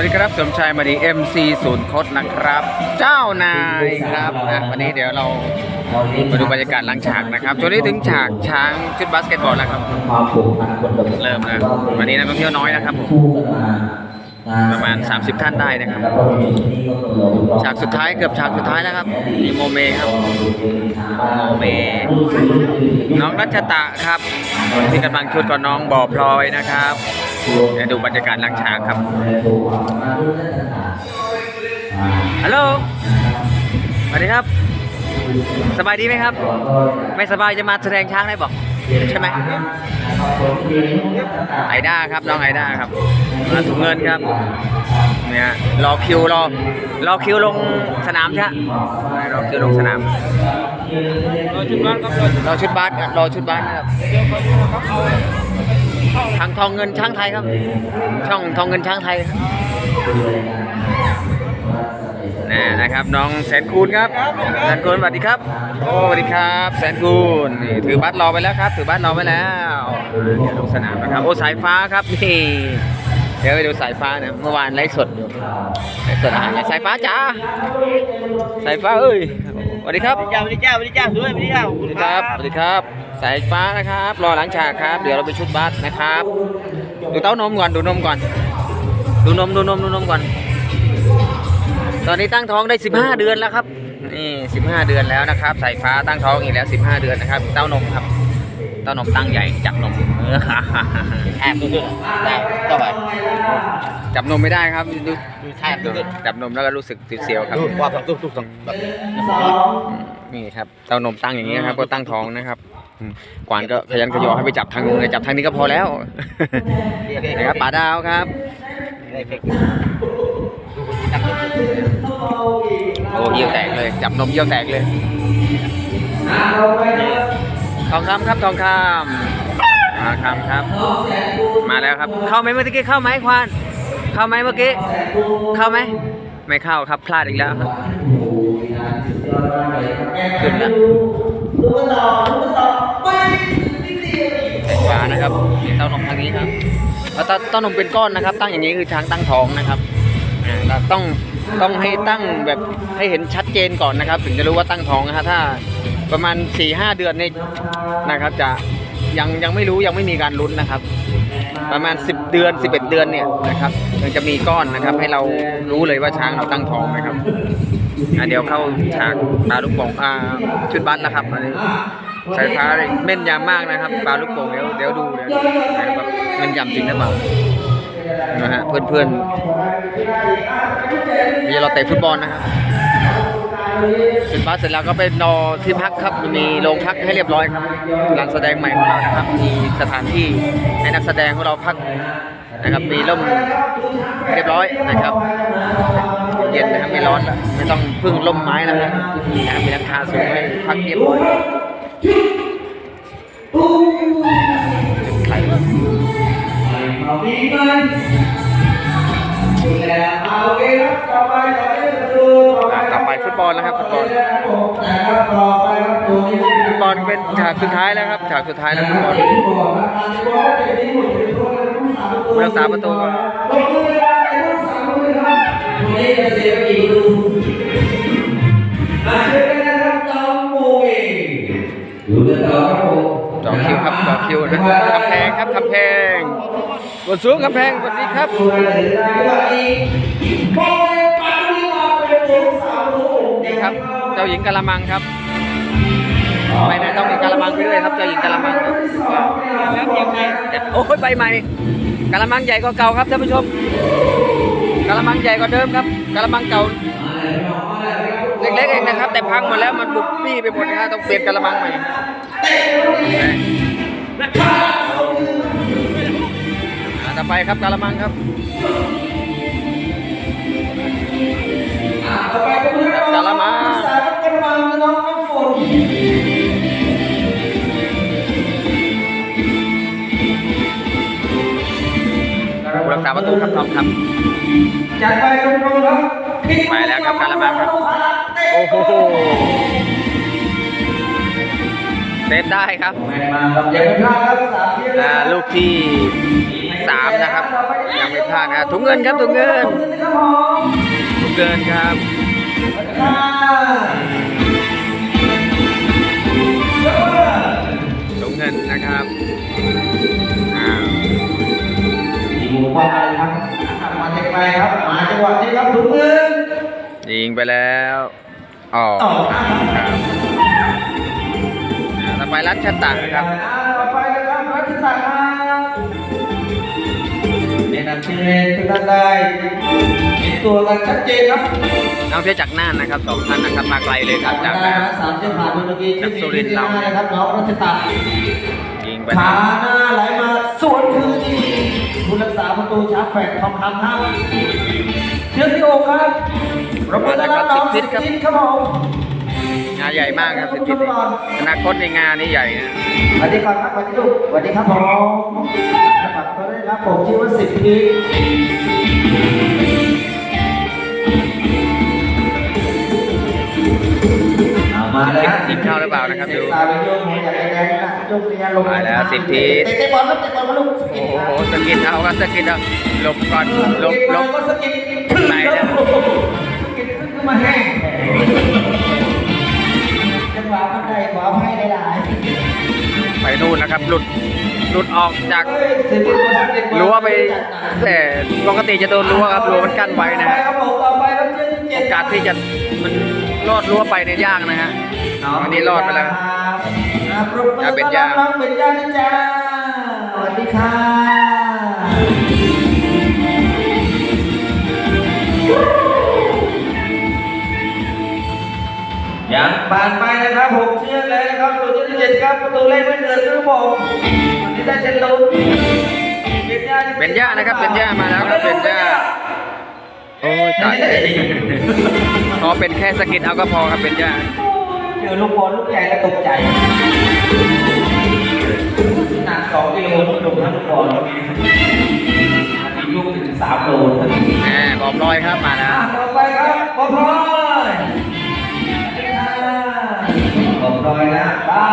วัสดีครับสมชายมาดี MC ศูนย์คดนะครับ เจ้านายครับอะวันนี้เดี๋ยวเรามาดูบรรยากาศหลังฉากนะครับช่วงนี้ถึงฉากช้างชุดบาสเกตบอลแล้วครับความผูกพันคนกับเริ่มแล้ววันนี้นักท่องเที่ยวน้อยนะครับผมคู่กันมาประมาณ 30 ท่านได้นะครับแล้วก็มีที่ก็คือเราฉากสุดท้ายเกือบฉากสุดท้ายแล้วครับมีโมเมครับโมเม น้องรัชตะครับ ที่กำลังชุดกับน้องบ่อพลอยนะครับ เดี๋ยวดูบรรยากาศหลังฉากครับฮัลโหลสวัสดีครับ สบายดีไหมครับ ไม่สบายจะมาแสดงช้างได้บอกใช่ไหมไอด้าครับน้องไอด้าครับมาถุงเงินครับเนี่ยรอคิวรอรอคิวลงสนามใช่ไหมรอคิวลงสนามรอชุดบาสครับรอชุดบาสครับรอชุดบาสครับ ทางทองเงินช้างไทยครับ ช่องทองเงินช้างไทยครับนี่นะครับน้องแสนคูณครับแสนคูณสวัสดีครับโอ้สวัสดีครับ แสนคูณนี่ถือบัตรรอไปแล้วครับ ถือบัตรรอไปแล้วเดี๋ยวลงสนามนะครับโอ้สายฟ้าครับนี่เดี๋ยวไปดูสายฟ้านะเมื่อวานไลฟ์สดอยู่ไลฟ์สดอาหารสายฟ้าจ้าสายฟ้าเอ้ยสวัสดีครับจ้าสวัสดีจ้าสวัสดีจ้าด้วยสวัสดีจ้าสวัสดีครับสวัสดีครับ สายฟ้านะครับ รอหลังฉากครับ เดี๋ยวเราไปชุดบัสนะครับ ดูเต้านมก่อนดูนมก่อน ดูนมดูนมดูนมก่อน ตอนนี้ตั้งท้องได้ 15 เดือนแล้วครับนี่15 เดือนแล้วนะครับ สายฟ้าตั้งท้องอีกแล้ว 15 เดือนนะครับเต้านมครับเต้านมตั้งใหญ่จับนมเออแอบดูๆได้ต่อไปจับนมไม่ได้ครับดูแทบดูจับนมแล้วก็รู้สึกเสียวครับว่าต้องตุ๊กๆต้องแบบ นี่ครับเต้านมตั้งอย่างนี้นะครับ ก็ตั้งท้องนะครับอืมกวางก็ขยันขยอให้ไปจับทางนู้นเลยจับทางนี้ก็พอแล้ว นะครับป๋าดาวครับ โอ้เยี่ยวแตกเลย จับนมเยี่ยวแตกเลยทองคำครับทองคำทองคำครับ มาแล้วครับ เข้าไหมเมื่อกี้เข้าไหมควาน เข้าไหมเมื่อกี้ เข้าไหม ไม่เข้าครับพลาดอีกแล้วครับ ขึ้นแล้วสายฟ้านะครับนี่เต้านมทางนี้ครับแล้วเต้านมเป็นก้อนนะครับ ตั้งอย่างนี้คือช้างตั้งท้องนะครับต้องต้องให้ตั้งแบบให้เห็นชัดเจนก่อนนะครับ ถึงจะรู้ว่าตั้งท้องนะฮะถ้าประมาณ4ี่ห้าเดือนนี่นะครับ จะยังยังไม่รู้ยังไม่มีการลุ้นนะครับ ประมาณ 10 เดือน 11 เดือนเนี่ยนะครับยังจะมีก้อนนะครับ ให้เรารู้เลยว่าช้างเราตั้งท้องนะครับ อะเดี๋ยวเข้าฉากปลาลูกโป่งอ่าชุดบัสแล้วครับอันนี้สายฟ้าเลยแม่นยำมากนะครับปลาลูกโป่งเดี๋ยวเดี๋ยวดูเดี๋ยวดูนะครับม่นยำจริงหรือเปล่านะฮะเพื่อนเพื่อนๆเดี๋ยวเราเตะฟุตบอลนะครับชุดบัสเสร็จแล้วก็ไปนอนที่พักครับมีโรงพักให้เรียบร้อยครับลานแสดงใหม่ของเรานะครับ มีสถานที่ให้นักแสดงของเราพักนะครับมีร่มเรียบร้อยนะครับ เย็นนะครับไม่ร้อนละไม่ต้องพึ่งร่มไม้แล้วนะนะครับมีราคาสูงให้พักเรียบร้อยไข่อะต่อไปฟุตบอลแล้วครับฟุตบอลฟุตบอลเป็นฉากสุดท้ายแล้วครับฉากสุดท้ายแล้วฟุตบอลรักษาประตู ก่อนดูกันต่อครับผมจองคิวครับจองคิวนะคำแพงครับคำแพงกดสูงคำแพงสวัสดีครับนี่ครับ เจ้าหญิงกะละมังครับไปไหนต้องมีกะละมังไปด้วยครับเจ้าหญิงกะละมังครับโอ้ยใบใหม่กะละมังใหญ่กว่าเก่าครับท่านผู้ชม กะละมังใหญ่กว่าเดิมครับกะละมังเก่าเล็กๆเองนะครับ แต่พังหมดแล้วมันบุบปี้ไปหมดนะครับต้องเปลี่ยนกะละมังใหม่ต่อไปครับกะละมังครับกะละมังน้องฝน ผู้รักษาประตูครับทองคำจัดไปตรงๆครับไปแล้วครับกะละมังครับโอ้โหเซฟได้ครับแม่นมาครับอย่าไปพลาดครับสามที่อ่าลูกที่สามนะครับยังไม่พลาดนะครับถุงเงินครับถุงเงินครับผมถุงเงินครับค่ะถุงเงินนะครับ ยิงไปแล้วอ๋อต่อครับอ่าต่อไปรัชตะครับต่อไปนะครับรัชตะครับแนะนำชื่อเล่นทุกท่านได้เห็นตัวกันชัดเจนครับน้องเที่ยวจากน่านนะครับสองท่านนะครับมาไกลเลยครับจากน่านสามเส้นผ่านเมื่อกี้จากสุรินทร์เรานะครับน้องรัชตะยิงไปขาแล้วหน้าไหลมาสวนคืนนี่ผู้รักษาประตูชาร์จแฟกทองคำครับเชือกที่โอกครับ ระเบิดแล้วน้องสิทธิ์ครับผมงานใหญ่มากครับสิทธิอนาคตในงานนี้ใหญ่นะสวัสดีครับสวัสดีลูกสวัสดีครับผมฝากตัวด้วยครับผมชื่อว่าสิทธิเอามาแล้วกินข้าวหรือเปล่านะครับดูตาไปโยกหัวอยากแดงๆนะโยกเรียนลงมาแล้วสิทธิเตะเตะบอลครับเตะบอลมาลูกสกิโอ้ดโหครับสกิดเอาครับสกิดเอาหลบก่อนหลบหลบก็สกิดขึ้นไหนคเนี่รั มาแห้งจังหวะมันได้ขอให้ได้หลายไปนู่นนะครับ หลุด หลุดออกจากเฮ้ยสิทธิคนสกิดรั้วไป แต่ปกติจะโดนรั้วครับรั้วมันกั้นไว้นะไปฮะครับผมต่อไปครับเจ็ดสิบเจ็โอดกาสที่จะมันรอดรั้วไปเนี่ยยากนะฮะอันนี้รอดไปแล้ว ครับปรบมืออะเป็นต้อนย่ารับน้องเป็นย่านะจ๊ะสวัสดีค่ะ ยังผ่านไปนะครับหกเชือกแล้วนะครับประตูที่เจ็ดครับประตูแรกไม่เกิดครับผมวันนี้ได้เจนลุนเป็นย่าเป็นย่านะครับเป็นย่ามาแล้วครับเป็นย่าโอ้ยตายพอเป็นแค่สกิดเอาก็พอครับเป็นย่าเจอลูกบอลลูกใหญ่แล้วตกใจหนักสองกิโลลูกดุทั้งลูกบอลแล้วมีลูกถึงสามโลนะแหมบอมลอยครับมาแล้วต่อไปครับบอลพลอย ลพลอยนะป้า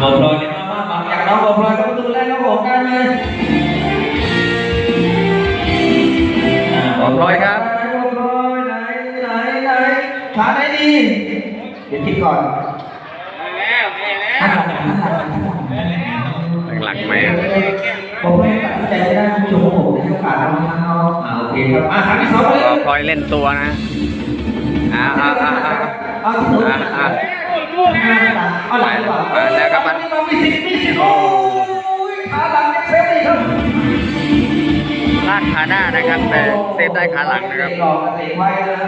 บอลพลอยเนี่ยมามาอยากน้องบอลพลอยก็ประตูแรกครับผมกันเลยบอมลอยครับบอลพลอยไหนไหนไหนขาไหนดีเดี๋ยวคิดก่อนหลังๆไหม ผมไม่ตัดสินใจไม่ได้คุณผู้ชมผมให้โอกาสเราทางเราอ่าโอเคครับอะครั้งที่สองไปเลยก็พลอยเล่นตัวนะอ้าวอ้าวอ้าวอ้าวเอาที่สุดอะอะเอาหลังดีกว่าไปแล้วครับมันเรามีสิทธิ์มีสิทธิ์โอ้ยขาหลังเนี่ยเซฟดีครับลากขาหน้านะครับแต่เซฟได้ขาหลังนะครับหลอกกันเองไว้นะ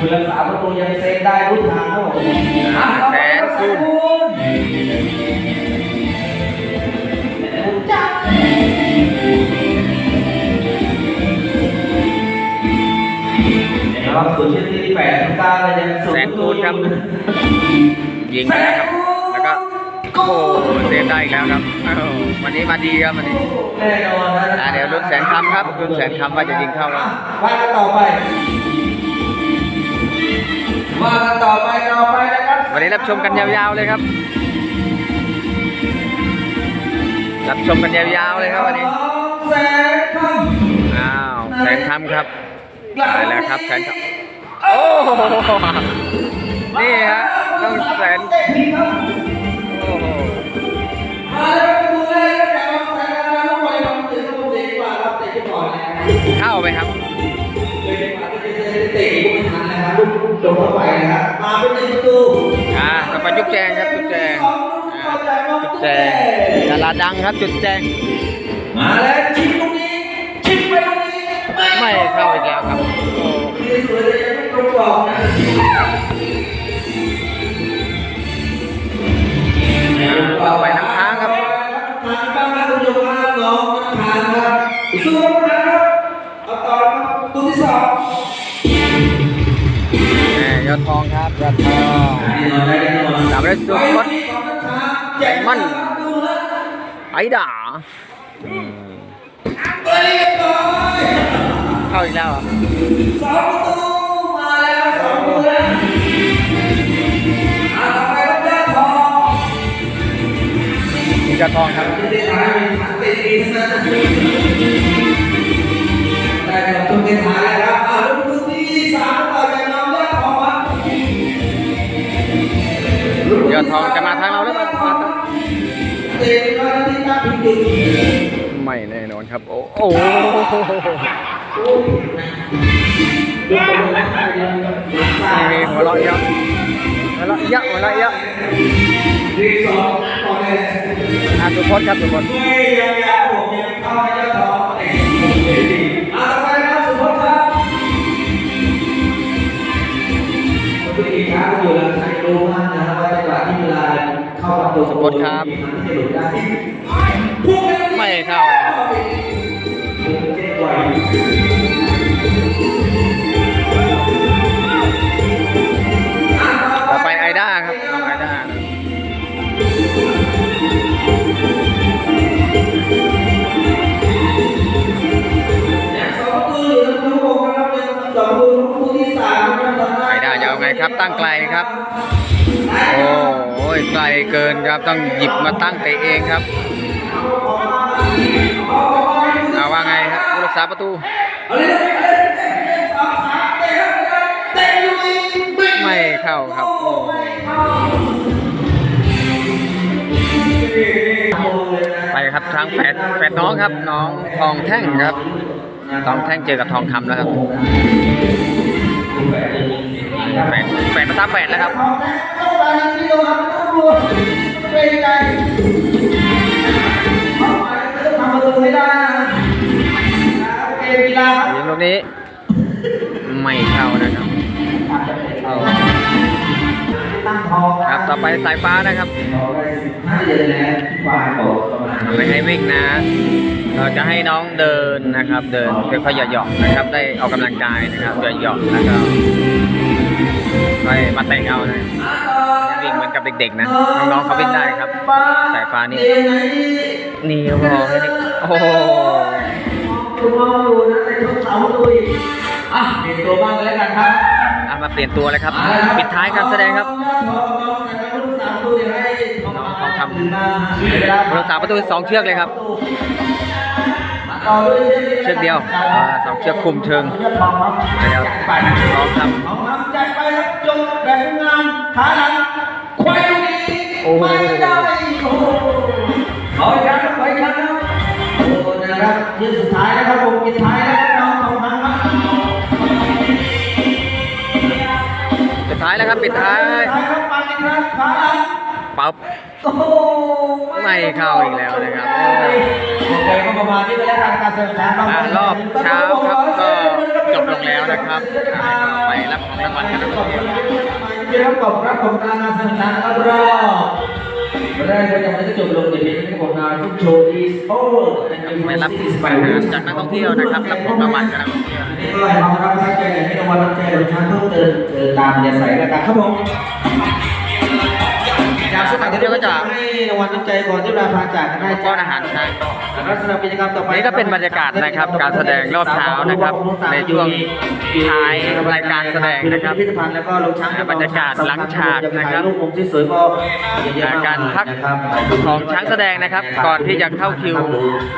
คุณรักษาประตูยังเซฟได้รู้ทางครับผมอะแสนคุณคุณ นะครับส่วนเชือกที่แปดทุกการเลยยังแสนคูณครับ ยิงไปแล้วครับ แล้วก็โอ้โหเซฟได้อีกแล้วครับอ้าววันนี้มาดีครับวันนี้แน่นอนนะอ่าเดี๋ยวรุ่นแสนคำครับรุ่นแสนคำว่าจะยิงเข้าครับว่ากันต่อไปว่ากันต่อไปต่อไปนะครับวันนี้รับชมกันยาวๆเลยครับ รับชมกันยาวๆเลยครับวันนี้แสนคอ้าวแสนคำครับ ได้แล้วครับแสนคำโอ้โหนี่ฮะต้องแสนำเตะผิดครับโอ้โหมาแล้วไปดูเลยแต่ว่าแสนคำแล้วไปลองตื่นก็เตะดีกว่าครับเตะไปก่อนแล้วเข้าไหมครับเลยดีกว่าที่จะเตะลูกไม่ทันนะครับลูกโดนเข้าไปนะครับมาเป็นหนึ่งประตูอ่าต่อไปจุ๊บแจงครับจุ๊บแจงอ่าจุ๊บแจงดาราดังครับจุ๊บแจงมาแล้วชิปตรงนี้ชิปไปตรงนี้ไม่เข้าอีกแล้วครับโอ้ที่ สวยเลยยังไม่ตรงกรอบนะต่อไปน้ำค้างครับทางบ้านคุณผู้ชมครับน้องทางครับสู้นะครับเอาต่อครับตัวที่สองยอดทองครับยอดทองแน่นอนแน่นอนตามด้วยซุปวัดมันไอ้ด่าอ เรียบร้อยเข้าอีกแล้วอะสองประตูมาแล้วสองประตูแล้วอะต่อไปรับยอดทองยอดทองครับที่ท้ายเป็นสังเกตดีนั้นได้กับตุ้งที่ท้ายแล้วครับอ่าลูกที่สามต่อจากน้องยอดทองครับยอดทองจะมาทางเราหรือเปล่ามาทางเตะไปแล้วที่ตั้งพิจิตรไม่แน่นอนครับ โอ้โห มีหัวเราะเยอะหัวเราะเยอะหัวเราะเยอะองต่อเลยอะสุพจน์ครับสุพจน์ไม่ยังยังผมยังเข้าให้ยอดทองเตะอ่าต่อไปนะครับสุพจน์ครับผู้หญิงครับอยู่หลังชายโลมากนะครับว่าจังหวะที่เวลาเข้าประตูสุพจน์ครับมันจะหลุดได้พุ่งเลยไม่เข้าเจ๊ไว ต่อไปไอด้าครับน้องไอด้าสองประตูเหลือทั้งหกนะครับเป็นสองปตูประตูที่สามไอด้าจะเอาไงครับตั้งไกลครับ โอ้โหไกลเกินครับต้องหยิบมาตั้งเตะเองครับ ษาประตูไม่เข้าครับโอ้ไปครับทางแฝดแฝดน้องครับ น้องทองแท่งครับทองแท่งเจอกับทองคำแล้วครับแฝดแฝดประทับแฝดแล้วครับไปที่โดนครับต้องดูเป็นใจเข้าไปต้องทำประตูให้ได้ นี้ ไม่เข้านะครับเอาตั้งทองครับต่อไปสายฟ้านะครับไม่ให้วิ่งนะ เราจะให้น้องเดินนะครับ เดินค่อยๆหยอกๆนะครับ ได้ออกกำลังกายนะครับหยอกๆแล้วก็ไม่มาเตะเอานะวิ่งเหมือนกับเด็กๆนะน้องๆเขาวิ่งได้ครับ สายฟ้านี่นี่พอแค่นี้โอ้ โหคุณมองอยู่นะในทุกเสาลุยอะเปลี่ยนตัวบ้างเลยกันครับเอามาเปลี่ยนตัวเลยครับ ปิดท้ายการแสดงครับทองคำผู้รักษาประตูสองเชือกเลยครับ เชือกเดียวอ่าสองเชือกคุมเชิงเดี๋ยวทองคทองคำจัดไปครับจงแบบงามขาหลังควายลูกนี้โอ้โหไม่ได้โอ้โหขออีกครั้งครับขออีกครั้งครับโอ้โหนะครับยืนสุดท้าย ปิดท้ายปั๊บไม่เข้าอีกแล้วนะครับโอ้โอเคก็ประมาณนี้ไปแล้วการเสริมสร้างอ่ารอบเช้าครับก็จบลงแล้วนะครับไปรับของรางวัลกันนะครับยินดีรับขอบรับผมการเสริมสร้างครับรอบแรกก็ยังไม่ได้จบลงในนี้นะครับผมนาทุกโชว์อีสโอ้ไปรับอาหาจากนักท่องเที่ยวนะครับรับของรางวัลกับนักท่องเที่ยว นี่ก็ให้ความรับใช้ใจให้รางวัลน้ำใจโดยช้างเพิ่มเติมเติมตามอย่าใส่แล้วกันครับผม จากสถานที่เราก็จะให้รางวัลน้ำใจก่อนที่เราพาจากกันได้ป้อนอาหารช้างลักษณะกิจกรรมต่อไปนี่ก็เป็นบรรยากาศนะครับ การแสดงรอบเช้านะครับ ในช่วงท้ายรายการแสดงนะครับพิพิธภัณฑ์แล้วก็ลงช้างบรรยากาศหลังฉากนะครับรูปมุมที่สวยก็เยอะๆมการพักนะครับของช้างแสดงนะครับ ก่อนที่จะเข้าคิว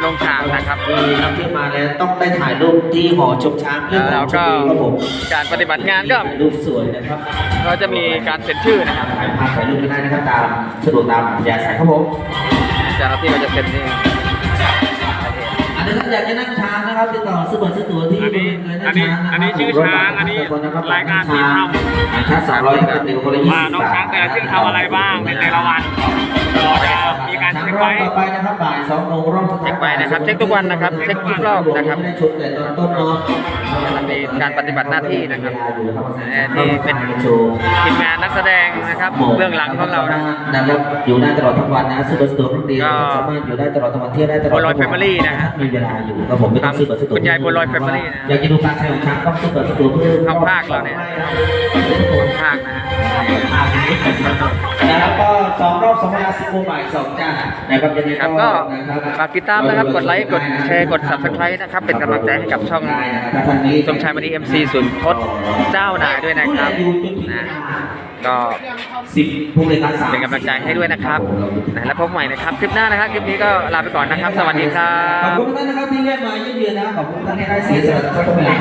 ลงฉากนะครับมีนักที่มาแล้วต้องได้ถ่ายรูปที่หอชมช้างเพื่อแล้วก็ครับผมการปฏิบัติงานก็ถ่ายรูปสวยนะครับ ก็จะมีการเซ็นชื่อนะครับถ่ายภาพถ่ายรูปก็ได้นะครับตามสะดวกตามอัธยาศัยครับผมเจ้าหน้าที่ก็จะเซ็นนี่อันนี้ถ้าอยากจะนั่งช้างนะครับติดต่อซื้อบัตรซื้อตั๋วที่อันนี้บริเวณช้างนะครับอันนี้ชื่อช้างอันนี้รายการที่ทำช้างสามร้อยกับหนึ่งคนละยี่ว่าสิบน้องบาทช้างแต่ละเชือกทำอะไรบ้างในแต่ละวันเราจะ มีการช้างเช็ครอบไว้ต่อไปนะครับบ่ายสองโมงรอบสุดท้ายเช็คไปนะครับเช็คทุกวันนะครับเช็คทุกรอบนะครับไม่ได้ชุดแต่ตอนต้นเนาะมีการปฏิบัติหน้าที่นะครับเอ่อที่เป็นโชว์ทีมงานนักแสดงนะครับเบื้องหลังของเรานะนะครับอยู่ได้ตลอดทั้งวันนะซื้อบัตรตั๋วรุ่นเดียวก็สามารถอยู่ได้ตลอดทั้งวันเที่ยวได้ตลอดบัวลอยทั้งวัน Family นะฮะมีเวลาอยู่ครับผมไม่ต้องซื้อบัตรซื้อตั๋วคุณยายบัวลอย Family นะอยากจะดูการแสดงของช้างต้องซื้อบัตรซื้อตั๋วเพื่อเข้าภาคเราเนี่ยภาคนะฮะนะครับก็สองรอบสองเวลาสิบโมงบ่ายสองจ้านะครับยังไงครับก็ก็ฝากติดตามนะครับกดไลค์กดแชร์กด subscribe นะครับเป็นกำลังใจให้กับช่องทางนี้สมชายมณี MC ศูนย์พจน์เจ้านายด้วยนะครับนะก็สิบผู้บริการสามเป็นกำลังใจให้ด้วยนะครับนะแล้วพบใหม่นะครับคลิปหน้านะครับคลิปนี้ก็ลาไปก่อนนะครับ สวัสดีครัขอบบคุณทุกท่านนะครับที่แวะมาเยี่ยมเยือนนะครับขอบคุณท่านที่ได้เสียสละทุกเวลา